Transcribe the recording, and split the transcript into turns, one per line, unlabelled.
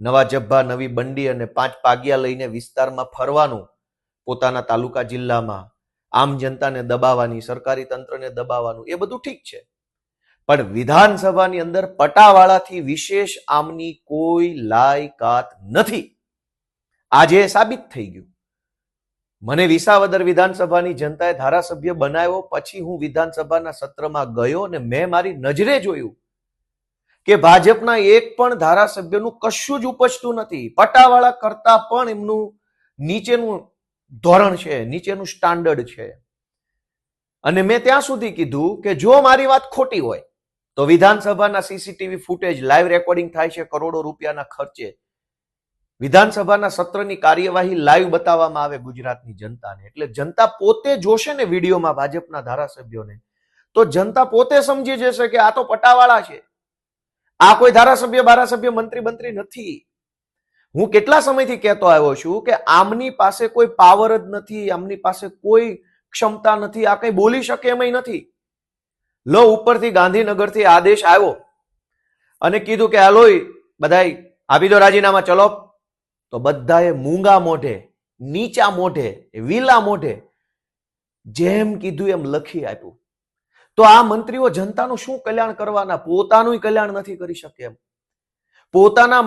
નવા જબ્બા, નવી બંડી અને પાંચ પાગિયા લઈને વિસ્તારમાં ફરવાનું પોતાના તાલુકા જિલ્લામાં. આમ જનતાને દબાવવાની, સરકારી તંત્રને દબાવવાનું, એ બધું ઠીક છે. પણ વિધાનસભાની અંદર પટાવાળાથી વિશેષ આમની કોઈ લાયકાત નથી. આજે સાબિત થઈ ગયું. મને વિસાવદર વિધાનસભાની જનતાએ ધારાસભ્ય બનાવ્યો, પછી હું વિધાનસભાના સત્રમાં ગયો અને મેં મારી નજરે જોયું. કે ભાજપના એક પણ ધારાસભ્યનું કશું જ ઉપજતું નથી. પટાવાળા કરતા પણ એમનું નીચેનું ધોરણ છે, નીચેનું સ્ટાન્ડર્ડ છે. અને મેં ત્યાં સુધી કીધું કે જો મારી વાત ખોટી હોય, તો વિધાનસભાના સીસીટીવી ફૂટેજ લાઈવ રેકોર્ડિંગ થાય છે કરોડો રૂપિયાના ખર્ચે. વિધાનસભાના સત્રની કાર્યવાહી લાઈવ બતાવવામાં આવે ગુજરાતની જનતાને. એટલે જનતા પોતે જોશે ને વિડીયોમાં ભાજપના ધારાસભ્યોને. તો જનતા પોતે સમજી જશે કે આ તો પટાવાળા છે. આ કોઈ ધારાસભ્ય, બારાસભ્ય, મંત્રી મંત્રી નથી. હું કેટલા સમયથી કહેતો આવ્યો છું કે આમની પાસે કોઈ પાવર જ નથી, આમની પાસે કોઈ ક્ષમતા નથી, આ કઈ બોલી શકે એમ નથી. લો, ઉપરથી ગાંધીનગરથી આદેશ આવ્યો અને કીધું કે, હાલોય, બધાય, આપી દો રાજીનામા, ચલો. તો બધાએ મૂંગા મોઢે, નીચા મોઢે, વિલા મોઢે, જેમ કીધું એમ લખી આપ્યું. તો આ મંત્રીઓ જનતાનું શું કલ્યાણ કરવાના? પોતાનું કલ્યાણ નથી કરી શકે એમ. પોતાના